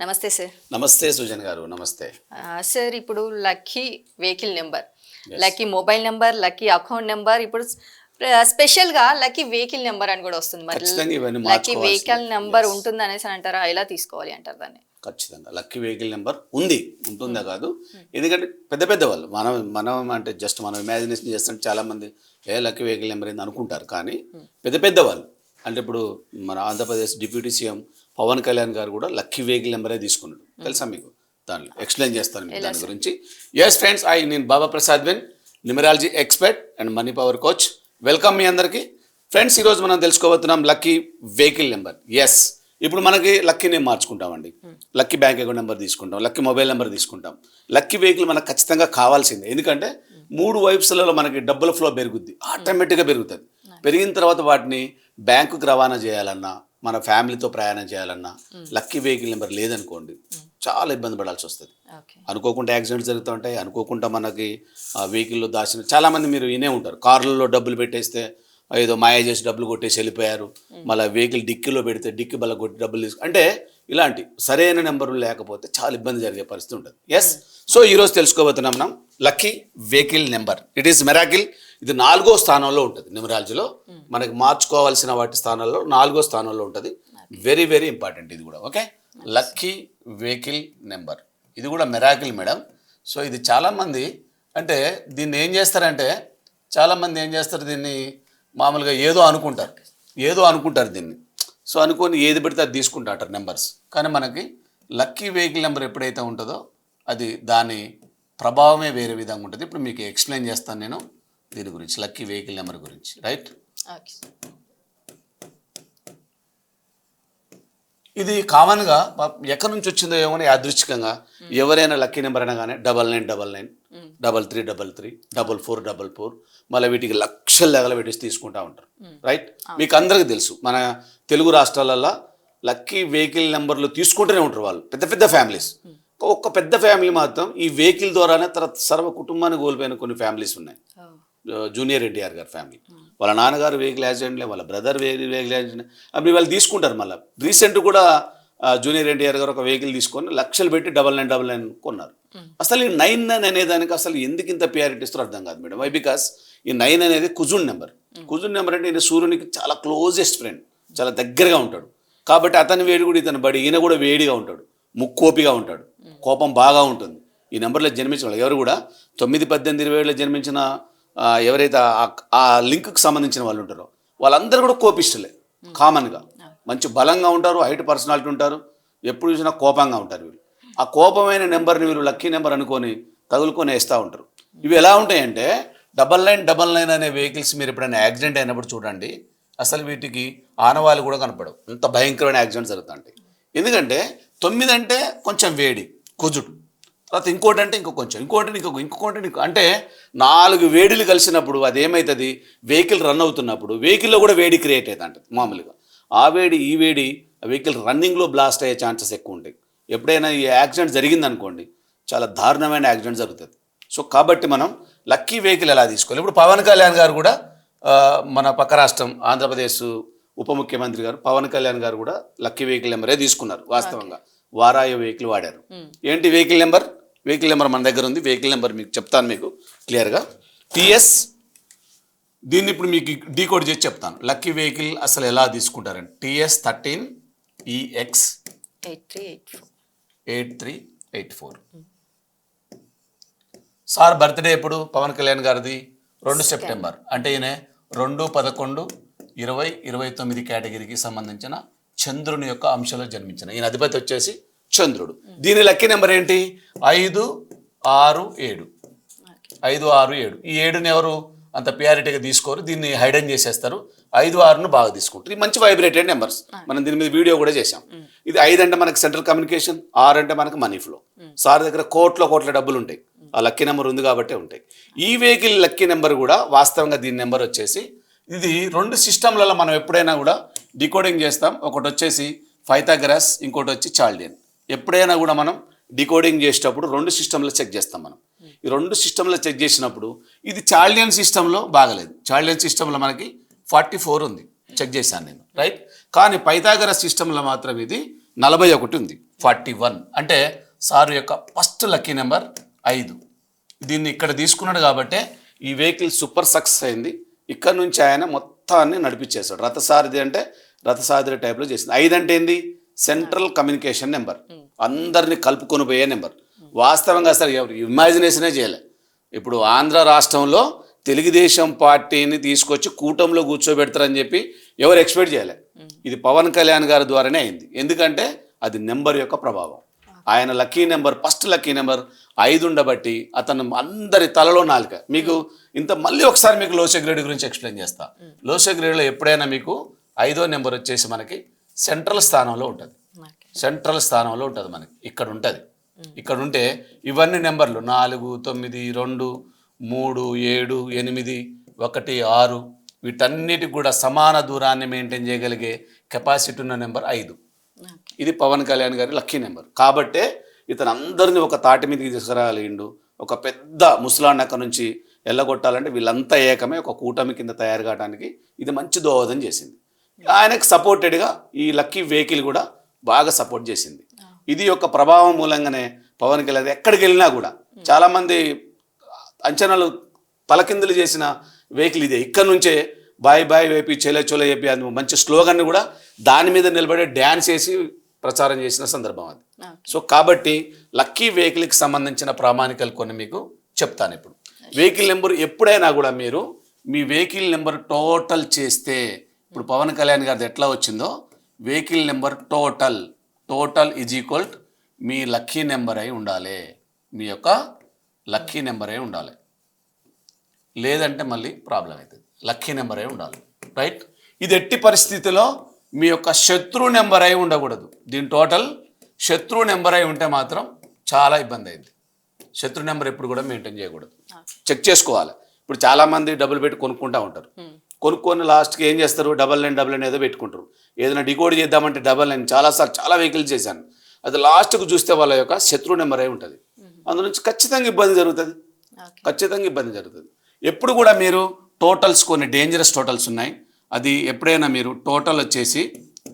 నమస్తే సార్ నమస్తే సుజన్ గారు. నమస్తే. సార్ ఇప్పుడు lucky vehicle number. Lucky mobile number lucky account number ఇప్పుడు స్పె- స్పెషల్గా లక్కీ వెహికల్ నెంబర్ అని కూడా వస్తుంది. మరి లక్కీ. Vehicle number. ఉంటుంది అనేసి అని అంటారా? ఎలా తీసుకోవాలి అంటారు దాన్ని? ఖచ్చితంగా. లక్కీ వెహికల్ నెంబర్ ఉంది. ఉంటుందా కాదు. ఎందుకంటే పెద్ద పెద్ద వాళ్ళు మనం మనం అంటే జస్ట్ మనం ఇమాజినేషన్ చేస్తుంటే చాలా మంది ఏ లక్కీ వెహికల్ నెంబర్ ఏంది? అనుకుంటారు. కానీ పెద్ద పెద్ద వాళ్ళు అంటే ఇప్పుడు మన ఆంధ్రప్రదేశ్ డిప్యూటీ సీఎం పవన్ కళ్యాణ్ గారు కూడా లక్కీ వెహికల్ నెంబరే తీసుకున్నాడు. తెలుసా మీకు? దాన్ని ఎక్స్ప్లెయిన్ చేస్తాను మీకు దాని గురించి. ఎస్ ఫ్రెండ్స్ ఐ నేను Baba Prasad when numerology expert and money power coach welcome మీ అందరికీ. ఫ్రెండ్స్ ఈరోజు మనం తెలుసుకోబోతున్నాం లక్కీ వెహికల్ నెంబర్. ఎస్ ఇప్పుడు మనకి లక్కీ నేమ్ మార్చుకుంటామండి. లక్కీ బ్యాంక్ అకౌంట్ నెంబర్ తీసుకుంటాం లక్కీ మొబైల్ నెంబర్ తీసుకుంటాం. లక్కీ వెహికల్ మనకు ఖచ్చితంగా కావాల్సిందే. ఎందుకంటే మూడు వైపులలో మనకి డబ్బుల ఫ్లో పెరుగుద్ది ఆటోమేటిక్గా పెరుగుతుంది. పెరిగిన తర్వాత వాటిని బ్యాంకుకి రవాణా చేయాలన్నా మన ఫ్యామిలీతో ప్రయాణం చేయాలన్నా లక్కీ వెహికల్ నెంబర్ లేదనుకోండి చాలా ఇబ్బంది పడాల్సి వస్తుంది. అనుకోకుండా యాక్సిడెంట్స్ జరుగుతూ ఉంటాయి అనుకోకుండా మనకి ఆ వెహికల్లో దాచిన చాలామంది మీరు వినే ఉంటారు. కార్లలో డబ్బులు పెట్టేస్తే ఏదో మాయ చేసి డబ్బులు కొట్టేసి వెళ్ళిపోయారు. మళ్ళీ వెహికల్ డిక్కీలో పెడితే డిక్కి బల్ల కొట్టి డబ్బులు తీసుకు అంటే ఇలాంటి సరైన నెంబర్లు లేకపోతే చాలా ఇబ్బంది జరిగే పరిస్థితి ఉంటుంది. ఎస్ సో ఈరోజు తెలుసుకోబోతున్నాం మనం lucky vehicle number. It is miracle ఇది నాలుగో స్థానంలో ఉంటుంది. న్యూమరాలజీలో మనకి మార్చుకోవాల్సిన వాటి స్థానాల్లో నాలుగో స్థానంలో ఉంటుంది. వెరీ వెరీ ఇంపార్టెంట్ ఇది కూడా. ఓకే లక్కీ వెహికల్ నెంబర్ ఇది కూడా మెరాకిల్ మేడం సో ఇది చాలామంది అంటే దీన్ని ఏం చేస్తారంటే చాలామంది ఏం చేస్తారు దీన్ని మామూలుగా ఏదో అనుకుంటారు. ఏదో అనుకుంటారు దీన్ని. సో అనుకొని ఏది పెడితే అది తీసుకుంటారు నెంబర్స్ కానీ మనకి లక్కీ వెహికల్ నెంబర్ ఎప్పుడైతే ఉంటుందో అది దాని ప్రభావమే వేరే విధంగా ఉంటుంది. ఇప్పుడు మీకు ఎక్స్ప్లెయిన్ చేస్తాను నేను. దీని గురించి లక్కీ వెహికల్ నెంబర్ గురించి రైట్? ఇది కామన్గా ఎక్కడి నుంచి వచ్చిందో ఏమో అని యాదృచ్ఛికంగా ఎవరైనా లక్కీ నెంబర్ అనగానే double nine double nine double three double three double four double four మళ్ళీ వీటికి లక్షల లెగల పెట్టేసి తీసుకుంటా ఉంటారు. రైట్? మీకు అందరికీ తెలుసు మన తెలుగు రాష్ట్రాలలో లక్కీ వెహికల్ నెంబర్లు తీసుకుంటూనే ఉంటారు వాళ్ళు పెద్ద పెద్ద ఫ్యామిలీస్. ఒక్క పెద్ద ఫ్యామిలీ మాత్రం ఈ వెహికల్ ద్వారానే తర్వాత సర్వ కుటుంబాన్ని కోల్పోయిన కొన్ని ఫ్యామిలీస్ ఉన్నాయి. జూనియర్ ఎన్టీఆర్ గారి ఫ్యామిలీ. వాళ్ళ నాన్నగారు వెహికల్ యాక్సిడెంట్లే వాళ్ళ బ్రదర్ వెహికల్ యాక్సిడెంట్ అప్పుడు వాళ్ళు తీసుకుంటారు మళ్ళీ. రీసెంట్ కూడా జూనియర్ ఎన్టీఆర్ గారు ఒక వెహికల్ తీసుకొని లక్షలు పెట్టి డబల్ నైన్ డబల్ నైన్ కొన్నారు. అసలు ఈ నైన్ నైన్ అనేదానికి అసలు ఎందుకు ఇంత ప్రియారిటీ ఇస్తారో అర్థం కాదు మేడం. వై బికాస్ ఈ నైన్ అనేది కుజున్ నెంబర్. కుజున్ నెంబర్ అంటే ఈయన సూర్యునికి చాలా క్లోజెస్ట్ ఫ్రెండ్. చాలా దగ్గరగా ఉంటాడు. కాబట్టి అతని వేడి కూడా ఇతను బడి ఈయన కూడా వేడిగా ఉంటాడు. ముక్కోపిగా ఉంటాడు. కోపం బాగా ఉంటుంది. ఈ నెంబర్లో జన్మించిన వాళ్ళు ఎవరు కూడా తొమ్మిది పద్దెనిమిది ఇరవై ఏళ్ళలో జన్మించిన ఎవరైతే ఆ- లింక్కి సంబంధించిన వాళ్ళు ఉంటారో వాళ్ళందరూ కూడా కోపిస్టులే కామన్గా. మంచి బలంగా ఉంటారు హైట్ పర్సనాలిటీ ఉంటారు ఎప్పుడు చూసినా కోపంగా ఉంటారు వీళ్ళు. ఆ కోపమైన నెంబర్ని వీళ్ళు లక్కీ నెంబర్ అనుకొని తగులుకొని వేస్తూ ఉంటారు. ఇవి ఎలా ఉంటాయంటే డబల్ నైన్ డబల్ నైన్ అనే వెహికల్స్ మీరు ఎప్పుడైనా యాక్సిడెంట్ అయినప్పుడు చూడండి అసలు వీటికి ఆనవాళ్ళు కూడా కనపడవు. అంత భయంకరమైన యాక్సిడెంట్ జరుగుతుంటాయి. ఎందుకంటే తొమ్మిది అంటే కొంచెం వేడి కుజుడు. తర్వాత ఇంకోటి అంటే ఇంకో కొంచెం ఇంకోటి ఇంకొక ఇంకొకటి ఇంకో అంటే నాలుగు వేడిలు కలిసినప్పుడు అది ఏమవుతుంది వెహికల్ రన్ అవుతున్నప్పుడు వెహికల్లో కూడా వేడి క్రియేట్ అవుతుంది మామూలుగా. ఆ వేడి ఈ వేడి వెహికల్ రన్నింగ్లో బ్లాస్ట్ అయ్యే ఛాన్సెస్ ఎక్కువ ఉంటాయి. ఎప్పుడైనా ఈ యాక్సిడెంట్ జరిగిందనుకోండి చాలా దారుణమైన యాక్సిడెంట్ జరుగుతుంది. సో కాబట్టి మనం లక్కీ వెహికల్ ఎలా తీసుకోవాలి? ఇప్పుడు పవన్ కళ్యాణ్ గారు కూడా మన పక్క రాష్ట్రం ఆంధ్రప్రదేశ్ ఉప ముఖ్యమంత్రి గారు పవన్ కళ్యాణ్ గారు కూడా లక్కీ వెహికల్ నెంబరే తీసుకున్నారు వాస్తవంగా. వారాయ వెహికల్ వాడారు. ఏంటి వెహికల్ నెంబర్? వెహికల్ నెంబర్ మన దగ్గర ఉంది. వెహికల్ నెంబర్ మీకు చెప్తాను మీకు క్లియర్గా టిఎస్ దీన్ని ఇప్పుడు మీకు డీకోడ్ చేసి చెప్తాను. లక్కీ వెహికల్ అసలు ఎలా తీసుకుంటారండి TS thirteen EX eight three eight four eight three eight four. Sir birthday ఎప్పుడు? పవన్ కళ్యాణ్ గారిది రెండు సెప్టెంబర్. అంటే ఈయన రెండు పదకొండు ఇరవై ఇరవై తొమ్మిది కేటగిరీకి సంబంధించిన చంద్రుని యొక్క అంశంలో జన్మించిన. ఈయన అధిపతి వచ్చేసి చంద్రుడు. దీని లక్కీ నెంబర్ ఏంటి? ఐదు ఆరు ఏడు. ఐదు ఆరు ఏడు. ఈ ఏడుని ఎవరు అంత ప్రియారిటీగా తీసుకోరు దీన్ని హైడెన్ చేసేస్తారు. ఐదు ఆరును బాగా తీసుకుంటారు. ఇది మంచి వైబ్రేటెడ్ నెంబర్స్ మనం దీని మీద వీడియో కూడా చేసాం ఇది ఐదు అంటే మనకి సెంట్రల్ కమ్యూనికేషన్ ఆరు అంటే మనకి మనీ ఫ్లో సార్ దగ్గర కోట్ల కోట్ల డబ్బులు ఉంటాయి. ఆ లక్కీ నెంబర్ ఉంది కాబట్టే ఉంటాయి. ఈ వెహికల్ లక్కీ నెంబర్ కూడా వాస్తవంగా దీని నెంబర్ వచ్చేసి ఇది రెండు సిస్టమ్లలో మనం ఎప్పుడైనా కూడా డికోడింగ్ చేస్తాం. ఒకటి వచ్చేసి ఫైథాగరస్ ఇంకోటి వచ్చి చాల్డియన్ ఎప్పుడైనా కూడా మనం డికోడింగ్ చేసేటప్పుడు రెండు సిస్టంలో చెక్ చేస్తాం మనం. ఈ రెండు సిస్టంలో చెక్ చేసినప్పుడు ఇది చాల్డియన్ సిస్టంలో బాగలేదు. చాల్డియన్ సిస్టంలో మనకి ఫార్టీ ఫోర్ ఉంది. చెక్ చేశాను నేను. రైట్? కానీ పైతాగర సిస్టంలో మాత్రం ఇది నలభై ఒకటి ఉంది. Forty one. అంటే సారు యొక్క ఫస్ట్ లక్కీ నెంబర్ ఐదు. దీన్ని ఇక్కడ తీసుకున్నాడు కాబట్టి ఈ వెహికల్ సూపర్ సక్సెస్ అయింది. ఇక్కడ నుంచి ఆయన మొత్తాన్ని నడిపించేశాడు. రథసారథి అంటే రథసారథి టైప్లో చేసింది. ఐదు అంటే ఏంది? Central communication number. అందరిని కలుపుకొని పోయే నెంబర్. వాస్తవంగా అసలు ఎవరు ఇమాజినేషనే చేయలే. ఇప్పుడు ఆంధ్ర రాష్ట్రంలో తెలుగుదేశం పార్టీని తీసుకొచ్చి కూటమిలో కూర్చోబెడతారని చెప్పి ఎవరు ఎక్స్పెక్ట్ చేయలే. ఇది పవన్ కళ్యాణ్ గారి ద్వారానే అయింది. ఎందుకంటే అది నెంబర్ యొక్క ప్రభావం. ఆయన lucky number first lucky number ఐదు ఉండబట్టి అతను అందరి తలలో నాలుక. మీకు ఇంత మళ్ళీ ఒకసారి మీకు లోసే గ్రేడ్ గురించి ఎక్స్ప్లెయిన్ చేస్తా. లోసే గ్రేడ్లో ఎప్పుడైనా మీకు ఐదో నెంబర్ వచ్చేసి మనకి సెంట్రల్ స్థానంలో ఉంటుంది. సెంట్రల్ స్థానంలో ఉంటుంది మనకి. ఇక్కడ ఉంటుంది. ఇక్కడ ఉంటే ఇవన్నీ నెంబర్లు నాలుగు తొమ్మిది రెండు మూడు ఏడు ఎనిమిది ఒకటి ఆరు వీటన్నిటికి కూడా సమాన దూరాన్ని మెయింటైన్ చేయగలిగే కెపాసిటీ ఉన్న నెంబర్ ఐదు. ఇది పవన్ కళ్యాణ్ గారి లక్కీ నెంబర్. కాబట్టే ఇతను అందరిని ఒక తాటి మీదకి తీసుకురాగలిగిండు ఒక పెద్ద ముసలాన్నక నుంచి ఎల్లగొట్టాలంటే వీళ్ళంతా ఏకమే ఒక కూటమి కింద తయారు కావడానికి ఇది మంచి దోహదం చేసింది. ఆయనకు సపోర్టెడ్గా ఈ లక్కీ వెహికల్ కూడా బాగా సపోర్ట్ చేసింది. ఇది యొక్క ప్రభావం మూలంగానే పవన్ కళ్యాణ్ ఎక్కడికి వెళ్ళినా కూడా చాలామంది అంచనాలు తలకిందులు చేసిన వెహికల్ ఇదే. ఇక్కడ నుంచే బాయ్ బాయ్ వేపి చెలే చోలే చెప్పి అది మంచి స్లోగన్ కూడా దాని మీద నిలబడే డ్యాన్స్ వేసి ప్రచారం చేసిన సందర్భం అది. సో కాబట్టి లక్కీ వెహికల్కి సంబంధించిన ప్రామాణికలు కొన్ని మీకు చెప్తాను ఇప్పుడు. వెహికల్ నెంబర్ ఎప్పుడైనా కూడా మీరు మీ వెహికల్ నెంబర్ టోటల్ చేస్తే ఇప్పుడు పవన్ కళ్యాణ్ గారిది ఎట్లా వచ్చిందో vehicle number total total is equal me lucky number అయి ఉండాలి. మీ యొక్క లక్కీ నెంబర్ అయి ఉండాలి. లేదంటే మళ్ళీ ప్రాబ్లం అవుతుంది. లక్కీ నెంబర్ అయి ఉండాలి. రైట్ ఇది ఎట్టి పరిస్థితిలో మీ యొక్క శత్రు నెంబర్ అయి ఉండకూడదు. దీని టోటల్ శత్రు నెంబర్ అయి ఉంటే మాత్రం చాలా ఇబ్బంది అయింది. శత్రు నెంబర్ ఎప్పుడు కూడా మెయింటైన్ చేయకూడదు. చెక్ చేసుకోవాలి. ఇప్పుడు చాలామంది డబ్బులు పెట్టి కొనుక్కుంటా ఉంటారు. కొనుక్కొని లాస్ట్కి ఏం చేస్తారు? డబల్ నైన్ డబల్ నైన్ ఏదో పెట్టుకుంటారు. ఏదైనా డికోడ్ చేద్దామంటే డబల్ నైన్. చాలాసార్లు చాలా వెహికల్స్ చేశాను. అది లాస్ట్కు చూస్తే వాళ్ళ యొక్క శత్రు నెంబర్ అయి ఉంటుంది. అందు నుంచి ఖచ్చితంగా ఇబ్బంది జరుగుతుంది. ఖచ్చితంగా ఇబ్బంది జరుగుతుంది. ఎప్పుడు కూడా మీరు టోటల్స్ కొన్ని డేంజరస్ టోటల్స్ ఉన్నాయి. అది ఎప్పుడైనా మీరు టోటల్ వచ్చేసి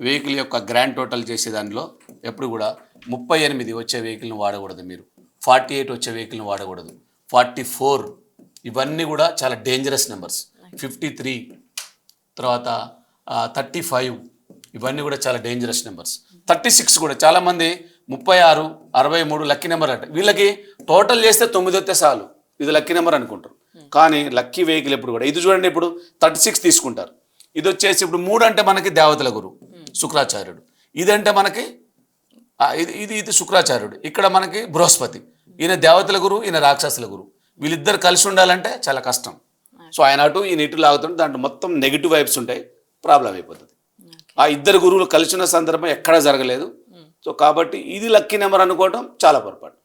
వెహికల్ యొక్క గ్రాండ్ టోటల్ చేసే దానిలో ఎప్పుడు కూడా ముప్పై ఎనిమిది వచ్చే వెహికల్ని వాడకూడదు మీరు. ఫార్టీ ఎయిట్ వచ్చే వెహికల్ని వాడకూడదు. ఫార్టీ ఫోర్ ఇవన్నీ కూడా చాలా డేంజరస్ నెంబర్స్. ఫిఫ్టీ త్రీ తర్వాత థర్టీ ఫైవ్ ఇవన్నీ కూడా చాలా డేంజరస్ నెంబర్స్ థర్టీ సిక్స్ కూడా చాలామంది ముప్పై ఆరు అరవై మూడు లక్కీ నెంబర్ అంట. వీళ్ళకి టోటల్ చేస్తే తొమ్మిది వస్తే చాలు. ఇది లక్కీ నెంబర్ అనుకుంటారు. కానీ లక్కీ వెహికల్ ఎప్పుడు కూడా. ఇది చూడండి ఇప్పుడు థర్టీ సిక్స్ తీసుకుంటారు. ఇది వచ్చేసి ఇప్పుడు మూడు అంటే మనకి దేవతల గురువు శుక్రాచార్యుడు. ఇదంటే మనకి ఇది ఇది ఇది శుక్రాచార్యుడు. ఇక్కడ మనకి బృహస్పతి. ఈయన దేవతల గురువు ఈయన రాక్షసుల గురువు వీళ్ళిద్దరు కలిసి ఉండాలంటే చాలా కష్టం. సో ఆయన అటు ఈయన ఇటు లాగుతుంటే దాంట్లో మొత్తం నెగిటివ్ వైబ్స్ ఉంటాయి ప్రాబ్లం అయిపోతుంది. ఆ ఇద్దరు గురువులు కలిసిన సందర్భం ఎక్కడా జరగలేదు. సో కాబట్టి ఇది లక్కీ నెంబర్ అనుకోవడం చాలా పొరపాటు.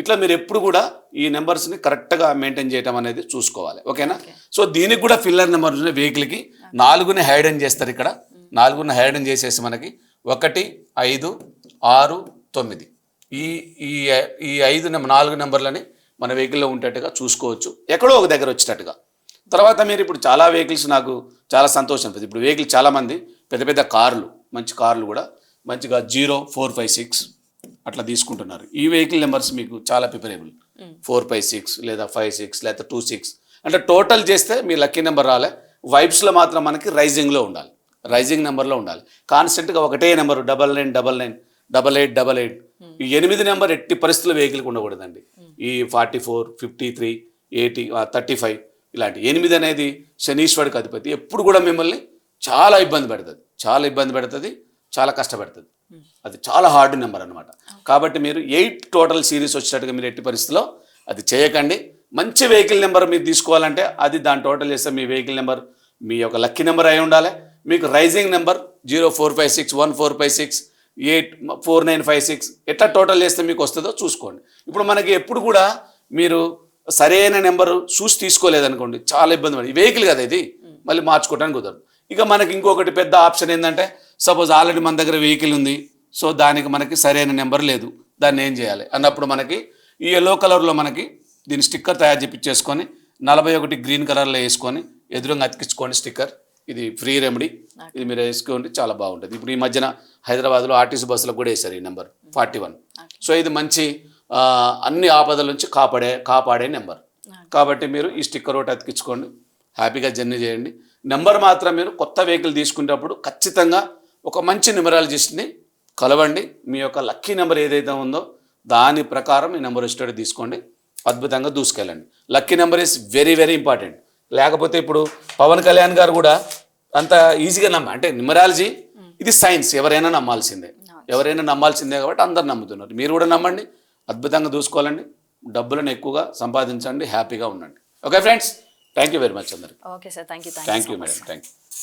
ఇట్లా మీరు ఎప్పుడు కూడా ఈ నెంబర్స్ని కరెక్ట్గా మెయింటైన్ చేయడం అనేది చూసుకోవాలి. ఓకేనా? సో దీనికి కూడా ఫిల్లర్ నెంబర్ వెహికల్కి నాలుగుని హైడెన్ చేస్తారు ఇక్కడ. నాలుగుని హైడెన్ చేసేసి మనకి ఒకటి ఐదు ఆరు తొమ్మిది. ఈ ఈ ఈ ఐదు నెంబర్ నాలుగు నెంబర్లని మన వెహికల్లో ఉండేట్టుగా చూసుకోవచ్చు. ఎక్కడో ఒక దగ్గర వచ్చేటట్టుగా. తర్వాత మీరు ఇప్పుడు చాలా వెహికల్స్ నాకు చాలా సంతోషం ఇప్పుడు వెహికల్ చాలామంది పెద్ద పెద్ద కార్లు మంచి కార్లు కూడా మంచిగా జీరో ఫోర్ ఫైవ్ సిక్స్ అట్లా తీసుకుంటున్నారు. ఈ వెహికల్ నెంబర్స్ మీకు చాలా ప్రిఫరబుల్ ఫోర్ ఫైవ్ సిక్స్ లేదా ఫైవ్ సిక్స్ లేదా టూ సిక్స్ అంటే టోటల్ చేస్తే మీ లక్కీ నెంబర్ రాలే. వైబ్స్లో మాత్రం మనకి రైజింగ్లో ఉండాలి. రైజింగ్ నెంబర్లో ఉండాలి. కాన్స్టెంట్గా ఒకటే number double nine double nine double eight double eight ఈ ఎనిమిది నెంబర్ ఎట్టి పరిస్థితుల్లో వెహికల్కి ఉండకూడదండి. ఈ forty four fifty three eighty thirty five ఇలాంటి ఎనిమిది అనేది శనీశ్వరుడికి అధిపతి. ఎప్పుడు కూడా మిమ్మల్ని చాలా ఇబ్బంది పెడుతుంది. చాలా ఇబ్బంది పెడుతుంది చాలా కష్టపెడుతుంది. అది చాలా హార్డ్ నెంబర్ అనమాట కాబట్టి మీరు ఎయిట్ టోటల్ సిరీస్ వచ్చేటట్టుగా మీరు ఎట్టి పరిస్థితిలో అది చేయకండి. మంచి వెహికల్ నెంబర్ మీరు తీసుకోవాలంటే అది దాని టోటల్ చేస్తే మీ వెహికల్ నెంబర్ మీ యొక్క లక్కీ నెంబర్ అయి ఉండాలి. మీకు rising number zero four five six one four five six eight four nine five six ఎట్లా టోటల్ చేస్తే మీకు వస్తుందో చూసుకోండి. ఇప్పుడు మనకి ఎప్పుడు కూడా మీరు సరైన నెంబర్ చూసి తీసుకోలేదనుకోండి చాలా ఇబ్బంది పడి వెహికల్ కదా ఇది మళ్ళీ మార్చుకోవడానికి కుదరదు. ఇక మనకి ఇంకొకటి పెద్ద ఆప్షన్ ఏంటంటే సపోజ్ ఆల్రెడీ మన దగ్గర వెహికల్ ఉంది సో దానికి మనకి సరైన నెంబర్ లేదు దాన్ని ఏం చేయాలి? అన్నప్పుడు మనకి ఈ ఎల్లో కలర్లో మనకి దీని స్టిక్కర్ తయారు చేపించేసుకొని నలభై ఒకటి గ్రీన్ కలర్లో వేసుకొని ఎదురుగా అతికించుకోండి స్టిక్కర్. ఇది ఫ్రీ రెమెడీ ఇది మీరు వేసుకోండి చాలా బాగుంటుంది. ఇప్పుడు ఈ మధ్యన హైదరాబాద్లో ఆర్టీసీ బస్సులకు కూడా వేశారు ఈ నెంబర్ ఫార్టీ వన్. సో ఇది మంచి అన్ని ఆపదల నుంచి కాపాడే కాపాడే నెంబర్. కాబట్టి మీరు ఈ స్టిక్కర్ ఒకటి అతికించుకోండి. హ్యాపీగా జర్నీ చేయండి. నెంబర్ మాత్రం మీరు కొత్త వెహికల్ తీసుకునేటప్పుడు ఖచ్చితంగా ఒక మంచి న్యూమరాలజిస్ట్ని కలవండి. మీ యొక్క లక్కీ నెంబర్ ఏదైతే ఉందో దాని ప్రకారం ఈ నెంబర్ వచ్చేటట్టు తీసుకోండి. అద్భుతంగా దూసుకెళ్ళండి. Lucky number is very very important. లేకపోతే ఇప్పుడు పవన్ కళ్యాణ్ గారు కూడా అంత ఈజీగా నమ్మ అంటే న్యూమరాలజీ ఇది సైన్స్. ఎవరైనా నమ్మాల్సిందే. ఎవరైనా నమ్మాల్సిందే కాబట్టి అందరు నమ్ముతున్నారు. మీరు కూడా నమ్మండి. అద్భుతంగా దూసుకోవాలండి డబ్బులను ఎక్కువగా సంపాదించండి హ్యాపీగా ఉండండి. Okay friends thank you very much అందరికి. Okay sir thank you thank you madam thank you